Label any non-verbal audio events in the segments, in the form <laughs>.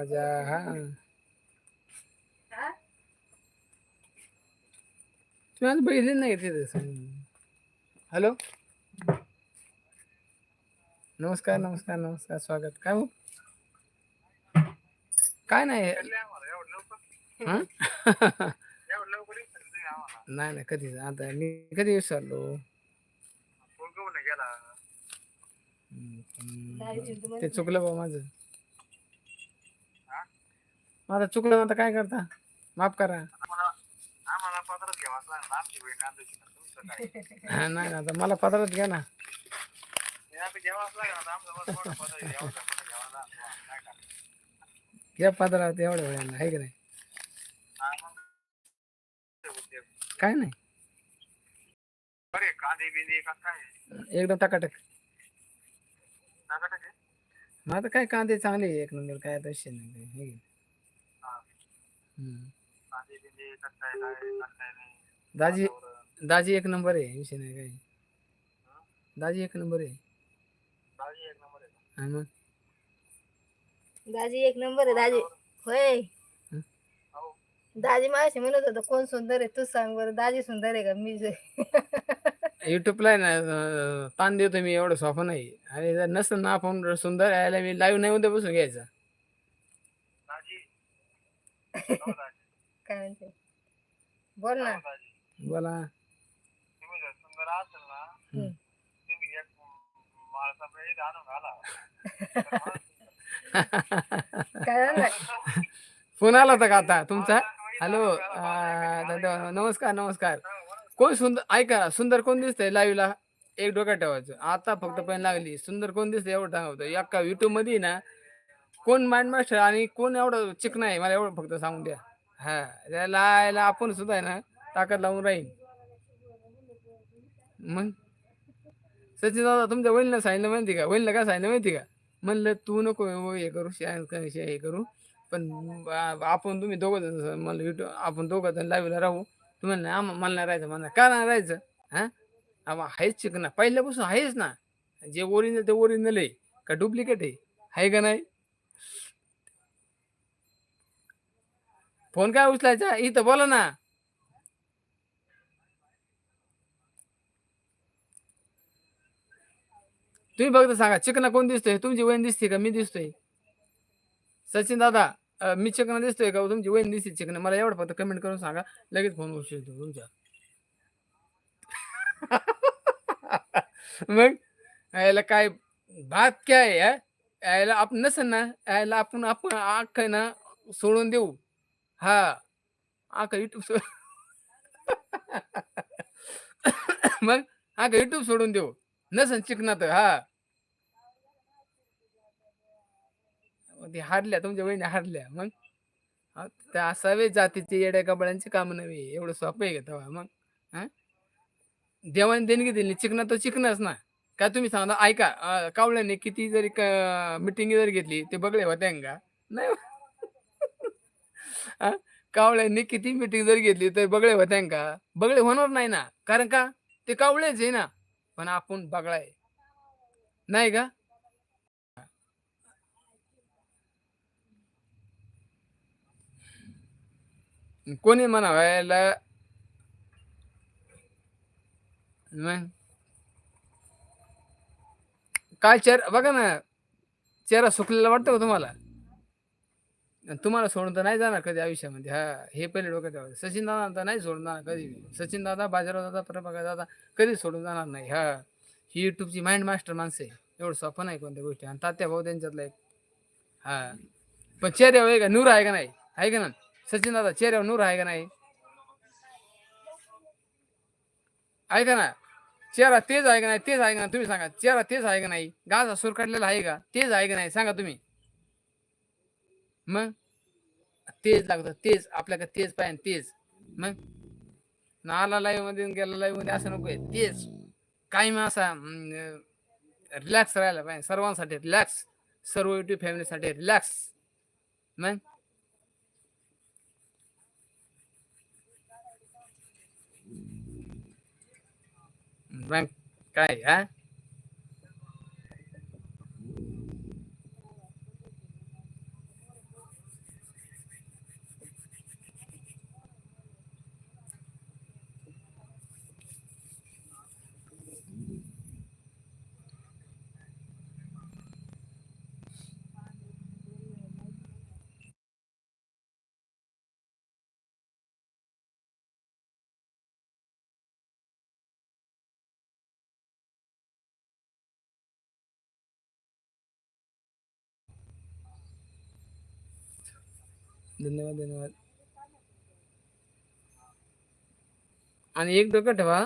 माझ्या हा. तुम्ही आज बघितले नाही तिथे हॅलो? नमस्कार नमस्कार नमस्कार स्वागत. काय हो? काय नाही. हं? नाही नाही कधी आता मी कधी विसरलो? ते चुकलं बा माझं. माझं चुकलं ना आता काय करता? माफ करा. हा नाही ना, आता मला पत्रात घ्या ना. घ्या पत्रात एवढ्या वेळानं आहे की नाही? काय नाही. एकदम टकाटक. मग आता काय कांदे चांगले आहे, एक नंबर काय आता विषय नाही है की? हम्म. दाजी दाजी एक नंबर आहे विषय नाही काही. दाजी एक नंबर आहे. हा मग? दाजी एक नंबर आहे दाजी. होय. हं? दाजी माझ्याशी म्हणत होता कोण सुंदर आहे तू सांग बरं दाजी सुंदर आहे का मी युट्यूबला आहे ना ताण देतो मी एवढं सोपं नाही. आणि जर नसतं ना आपण सुंदर यायला मी लाईव्ह नाही उद्या बसून घ्यायचा. काय म्हणते? बोल ना. बोला. हं. काय झालं? फोन आला होता का आता तुमचा? हॅलो दादा नमस्कार नमस्कार. कोण सुंदर? ऐका सुंदर कोण दिसतंय लाईव्हला एक डोक्यात ठेवायचं. आता फक्त पेन लागली. सुंदर कोण दिसतंय एवढं सांगतो. एका युट्यूबमध्ये ना कोण माइंड मास्टर आणि कोण एवढं चिकन आहे मला एवढं फक्त सांगून द्या. हा त्याला याला आपण सुद्धा आहे ना ताकद लावून राहील मग? सचिन दादा तुमच्या वहिनीला सांगितलं माहिती का? वहिनीला काय सांगितलं माहिती का? म्हणलं तू नको हे करू शे- शे- हे करू पण आपण तुम्ही दोघं जण म्हणलं युट्यूब आपण दोघं जण लाईव्हला राहू. तुम्हाला नाही आम्हाला मला नाही राहायचं म्हणा का नाही राहायचं? हा? आम्हा आहेच शिकणार पहिल्यापासून आहेच ना. जे ओरिजिनल ते ओरिजिनल आहे. का डुप्लिकेट आहे? आहे का नाही? फोन काय उचलायचा? इथं बोला ना. तुम्ही बघता सांगा चिकना कोण दिसतोय? तुमची वहीन दिसते का? मी दिसतोय. सचिन दादा मी चिकना दिसतोय का? तुमची वहीन दिसते चिकना. मला एवढं फक्त कमेंट करून सांगा. लगेच फोन उचलतो तुमच्या <laughs> मग? याला काय भात काय आहे याला आपण नसेल ना? याला आपण आपण आख ना सोडून देऊ. हा. का युट्यूब सोड. <coughs> मग आख युट्यूब सोडून देऊ. नसन चिकनात हा. मग ते हारल्या तुमच्या वहिनी हारल्या. मग? त्या असावे जातीचे येड्या कपड्यांचे काम नव्हे. एवढं सोपं आहे का तेव्हा? मग? हा? देवाने देणगी दिली चिकना तर चिकनच ना. काय तुम्ही सांगा ऐका कावळ्याने किती जरी मिटिंग जरी घेतली ते बगळे होत्या का? नाही. हा? कावळ्यांनी किती मिटिंग जरी घेतली तर बगळे होत्या का? बगळे होणार नाही ना. कारण का? ते कावळेच आहे ना. पण आपण बगळाय. नाही का? कोणी म्हणावायला? मग? काय चेहरा बघा ना चेहरा सुकलेला वाटतो का तुम्हाला? आणि तुम्हाला सोडून तर नाही जाणार कधी आयुष्यामध्ये. हा हे पहिले डोक्यात ठेवायचं. सचिन दादा तर नाही सोडून जाणार कधी. सचिन दादा बाजाराव दादा प्रभाकर दादा कधी सोडून जाणार नाही. हा ही युट्यूबची माइंड मास्टर माणसं आहे. एवढं सोपं नाही कोणत्या गोष्टी. आणि तात्या भाऊ त्यांच्यातला एक. हा. पण चेहऱ्यावर आहे का? नूर आहे का नाही? आहे का ना सचिन दादा चेहऱ्यावर नूर आहे का नाही? ऐका ना चेहरा तेज आहे का नाही? तेज आहे का तुम्ही सांगा. चेहरा तेज आहे का नाही? गाजा सूर काढलेला आहे का? तेज आहे का नाही? सांगा तुम्ही. मग? तेज लागतं तेज आपल्याकडे तेज पाहिजे तेज. मग? नाला लाईव्हमध्ये गेला लाईव्हमध्ये असं नको आहे तेज. काही मग असा रिलॅक्स राहायला पाहिजे सर्वांसाठी रिलॅक्स सर्व युट्यूब फॅमिलीसाठी रिलॅक्स मग? मग काय हा? धन्यवाद धन्यवाद. आणि एक डोकं ठेवा.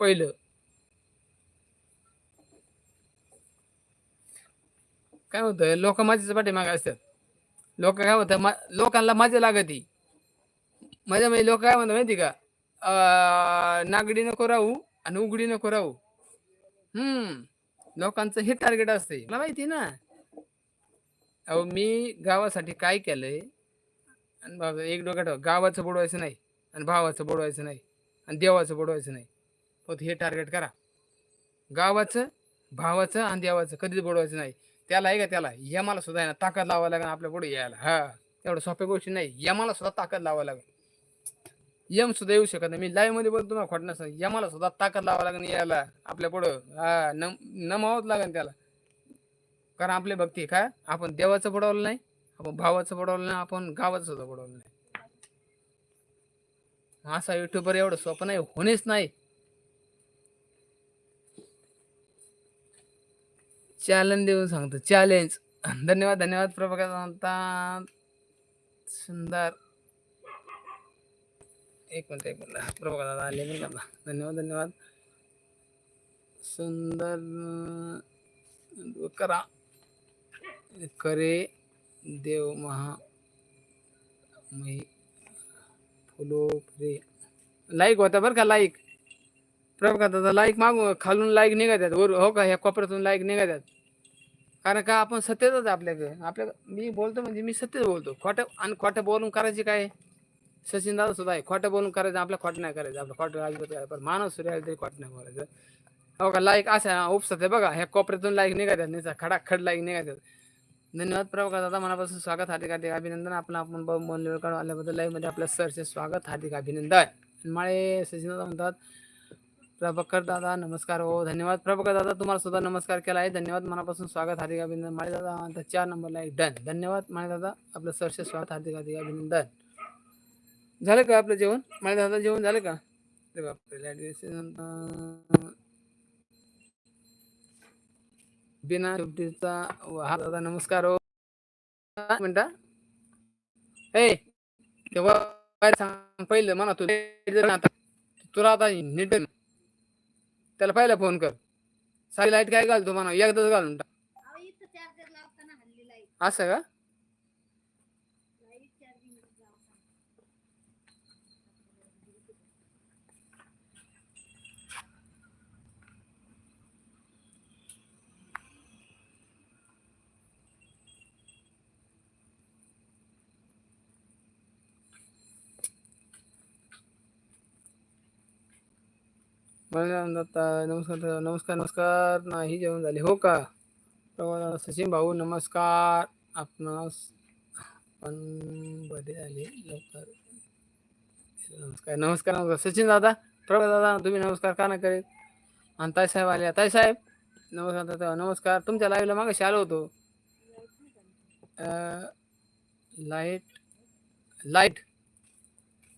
पहिलं. काय होतं लोक माझ्याच पाठीमागे असतात. लोक काय होतं मा लोकांना मजा लागती. मजा म्हणजे लोक काय म्हणतात माहिती का? नागडी नको राहू आणि उघडी नको राहू. हम्म. लोकांचं हे टार्गेट असते. मला माहिती ना? अहो मी गावासाठी काय केलंय? आणि बाबा एक डोक्यात ठेवा, गावाचं बुडवायचं नाही आणि भावाचं बुडवायचं नाही आणि देवाचं बुडवायचं नाही. फक्त हे टार्गेट करा. गावाचं भावाचं आणि देवाचं कधीच बुडवायचं नाही. त्याला आहे का त्याला? यमाला सुद्धा आहे ना ताकद लावावं लागेल आपल्या पुढे यायला. हा एवढं सोप्या गोष्टी नाही. यमाला सुद्धा ताकद लावावं लागेल. यम सुद्धा येऊ शकत नाही. मी लाईव्हमध्ये बोलतो ना खोट नसतं. यमाला सुद्धा ताकद लावावं लागेल यायला. आपल्या पुढं हा नम नमावंच लागेल त्याला. कारण आपली भक्ती काय आपण देवाचं बुडवलं नाही. आपण भावाचं बुडवलं नाही आपण गावाचं सुद्धा बुडवलं नाही. असा युट्यूबर एवढं सोपं नाही होणेच नाही. चॅलेंज देऊन सांगतो चॅलेंज धन्यवाद धन्यवाद प्रभाकर सुंदर. एक मिनिट एक मिनिट. प्रभाकर दादा आले नाही दादा धन्यवाद धन्यवाद. सुंदर. करा. करे देव महा मै फुलो रे लाईक होता बरं का लाईक प्रभाकर दादा लाईक मागू खालून लाईक निघायच्यात वर हो का ह्या कोपऱ्यातून लाईक निघायच्यात कारण का आपण सत्यच आहे आपल्याकडे. आपल्या मी बोलतो म्हणजे मी सत्यच बोलतो. खोटं आणि खोटं बोलून करायची काय? सचिन दादा सुद्धा आहे. खोटं बोलून करायचं आपलं खोटं नाही करायचं. आपलं खोटं अजिबात काय पण माणूस सूर्य आला तरी खोटं नाही बोलायचं. हो का लाईक असा उपसत आहे बघा ह्या कोपऱ्यातून लाईक निघायच्यात नाही खडाखड लाईक निघायच्यात धन्यवाद प्रभा दादा मनापासून स्वागत हार्दिक हार्दिक अभिनंदन. आपण आपण बोलले काढून आल्याबद्दल लाईव्हमध्ये आपलं आपल्या सरचे स्वागत हार्दिक अभिनंदन. माळे सचिन दादा म्हणतात प्रभाकर दादा नमस्कार. हो धन्यवाद. प्रभाकर दादा तुम्हाला सुद्धा नमस्कार केला आहे. धन्यवाद मनापासून स्वागत हार्दिक अभिनंदन. माळे दादा म्हणतात चार नंबरला एक डन धन्यवाद माळे दादा आपलं सरचे स्वागत हार्दिक हार्दिक अभिनंदन. झालं का आपलं जेवण? माळे दादा जेवण झालं का? बापरे, बिना शेवटीचा हा दादा नमस्कार हो. म्हणता ए तेव्हा सांग पहिलं म्हणा तू आता. तुला आता नीट त्याला पहिला फोन कर. सारी लाइट काय घालतो म्हणा एकदाच घालून टाक. हल्ली लाइट. असं का? मला दत्ता नमस्कार नमस्कार नमस्कार. नाही जेवण झाले. हो का? सचिन भाऊ नमस्कार. आपणास पण बरे झाले. लवकर. नमस्कार नमस्कार नमस्कार. सचिन दादा प्रभा दादा तुम्ही नमस्कार का नाही करेल? आणि ताईसाहेब आले. ताई साहेब नमस्कार दादा नमस्कार. तुमच्या लाईव्हला मागं आलो होतो. लाइट लाइट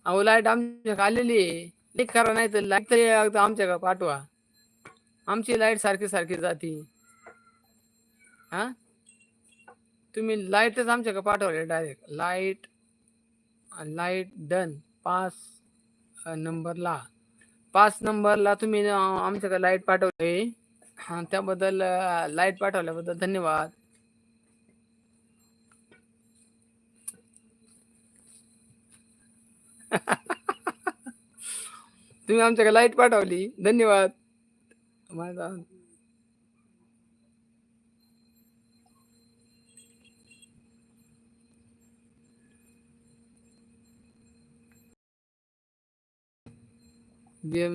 अहो लाइट आमच्या आलेली आहे. नाही करा नाही तर लाइट तरी आमच्या का पाठवा. आमची लाइट सारखी सारखी जाती. हा? तुम्ही लाईटच आमच्या का पाठवले डायरेक्ट लाइट लाइट डन पाच नंबरला पाच नंबरला तुम्ही आमच्याकडे लाइट पाठवले. त्याबद्दल लाइट पाठवल्याबद्दल धन्यवाद. तुम्ही आमच्याकडे लाइट पाठवली. धन्यवाद. माझा बीएम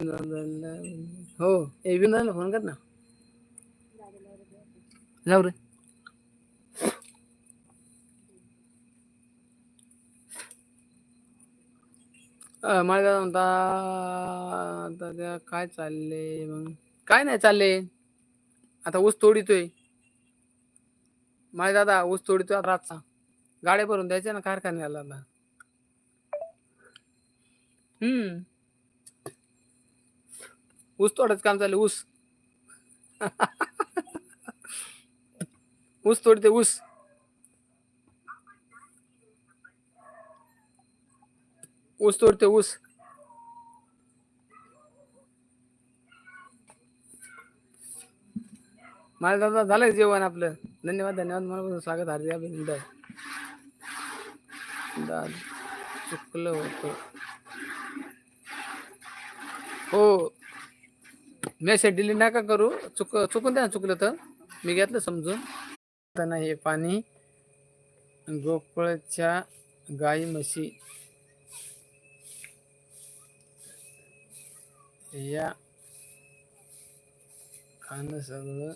हो ए बी फोन कर ना. जाऊ रे. मला दादा म्हणता आता त्या काय चालले मग? काय नाही चालले. आता ऊस तोडितोय. माझ्या दादा ऊस तोडितोय रातचा. गाड्या भरून द्यायच्या ना कारखान्याला हम्म. ऊस तोडायचं काम चाललं ऊस. <laughs> ऊस तोडते ऊस. ऊस तोडते ऊस माझं दादा झालं जेवण आपलं. धन्यवाद धन्यवाद. मला स्वागत हार्दिक अभिनंदन चुकलं होतं. हो. मेसेज डिलीट नका करू. चुक चुकून द्या ना चुकलं तर. मी घेतलं समजून. हे पाणी. गोकुळच्या गाई म्हशी. या खाणं सगळं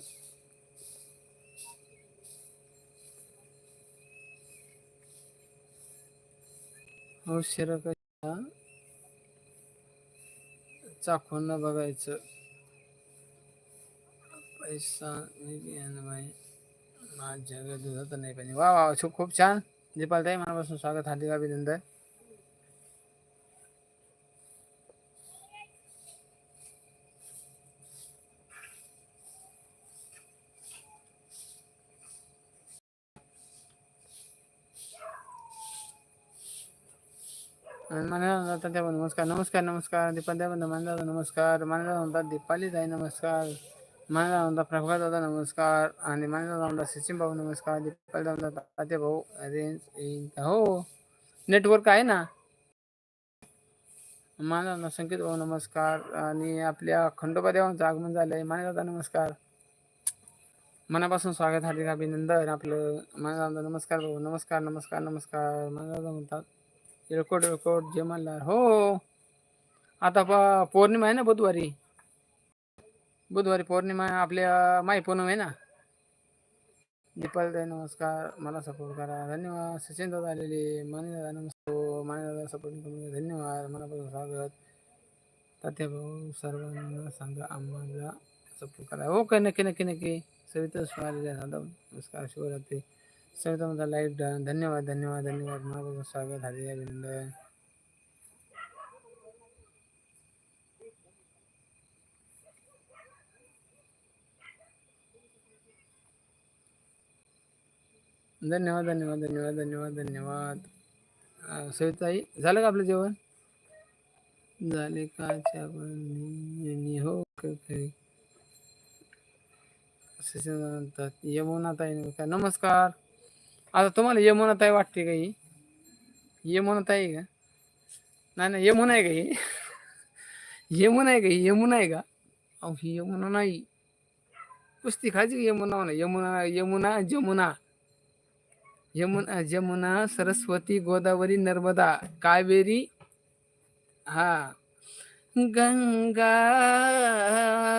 औषध कशा चाखून बघायचं पैसा निधी बाई माझ्या दुधात नाही पाहिजे वा वा खूप खूप छान दीपाल ताई मनापासून स्वागत हार्दिक अभिनंदन नमस्कार नमस्कार नमस्कार. दीपाल ताई मानदादा नमस्कार. मानदादा म्हणतात दीपाली ताई नमस्कार. मानदादा म्हणतात प्रभात दादा नमस्कार. आणि मानदादा म्हणतात सचिन भाऊ नमस्कार. दीपाली दादा म्हणतात तात्या भाऊ रेंज हो नेटवर्क आहे ना? मानदादा संकेत भाऊ नमस्कार. आणि आपल्या खंडोबा देवांचं आगमन झालं आहे मानदादा नमस्कार. मनापासून स्वागत हार्दिक अभिनंदन आपलं. मानदादा नमस्कार भाऊ नमस्कार नमस्कार नमस्कार. मानदादा म्हणतात रेकॉर्ड रेकॉर्ड जय म्हणला हो आता पौर्णिमा आहे ना बुधवारी? बुधवारी पौर्णिमा आपल्या माई पौर्णिमा आहे ना? दीपाल नमस्कार. मला सपोर्ट करा. धन्यवाद. सचिन दादा आलेले. माने दादा नमस्कार. माने दादा सपोर्ट धन्यवाद. मनापासून स्वागत. तात्या भाऊ सर्वांना सांगा आम्हाला सपोर्ट करा. हो काय नक्की नक्की नक्की. सविता स्वामी दादा नमस्कार. शिवरात्री सविता माझा लाइट डन धन्यवाद धन्यवाद धन्यवाद मनापासून स्वागत हार्दिक अभिनंदन धन्यवाद धन्यवाद धन्यवाद धन्यवाद धन्यवाद अं, सविताई झालं का आपलं जेवण झाले का चहा पाणी? हो क- क- सचिन म्हणतात यमुना ताई नमस्कार नमस्कार आता तुम्हाला यमुना ताई वाटते का ही? यमुना ताई का? नाही नाही यमुना आहे का ही? <laughs> यमुना आहे का ही? यमुना आहे का? अहो ही यमुना नाही. कुस्ती खायची का यमुना म्हणा यमुना यमुना जमुना यमुना जमुना सरस्वती गोदावरी नर्मदा कावेरी हा. गंगा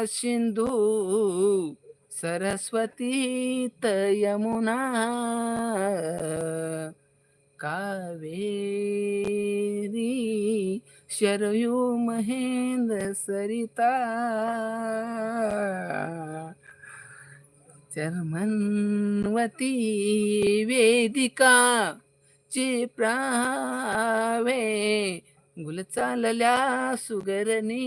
सिंधू सरस्वती यमुना कावेरी शरयू महेंद्र सरिता चर्मन्वती वेदिका चिप्रावे गुल चालल्या सुगरनी.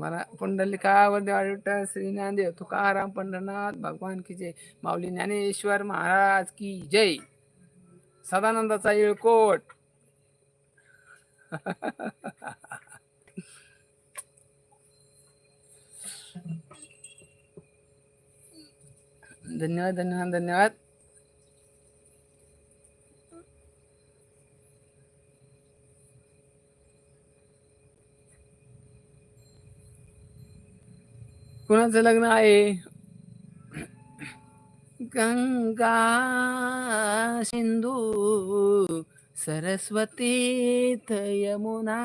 मला पुंडलिकावर विठ्ठल श्री ज्ञानदेव तुकाराम पंढरनाथ भगवान की जय. माऊली ज्ञानेश्वर महाराज की जय. सदानंदाचा येळकोट. धन्यवाद धन्यवाद धन्यवाद. कुणाचं लग्न आहे? गंगा सिंधू सरस्वती यमुना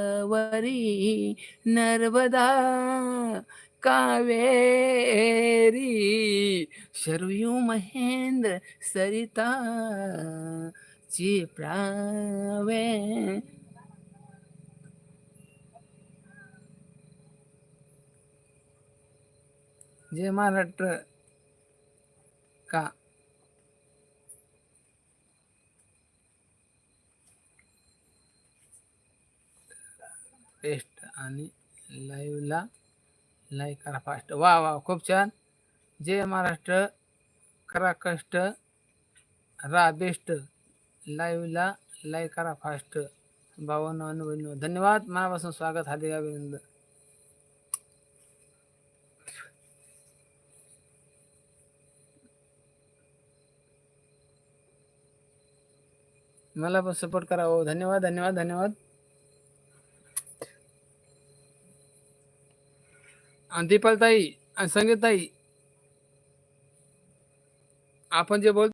गोदावरी नर्मदा कावेरी शरयू महेंद्र सरिता चिप्रावे जय महाराष्ट्र का? पेस्ट आणि लाईव्हला लाईक करा फास्ट वा वा खूप छान. जय महाराष्ट्र. करा कष्ट. रा बेस्ट लाईव्हला लाईक करा फास्ट भावना अनुभव धन्यवाद. मनापासून स्वागत. हार्दिक अभिनंदन. मला पण सपोर्ट करा हो. धन्यवाद धन्यवाद धन्यवाद. आणि दीपालताई आणि संगीताई आपण जे बोल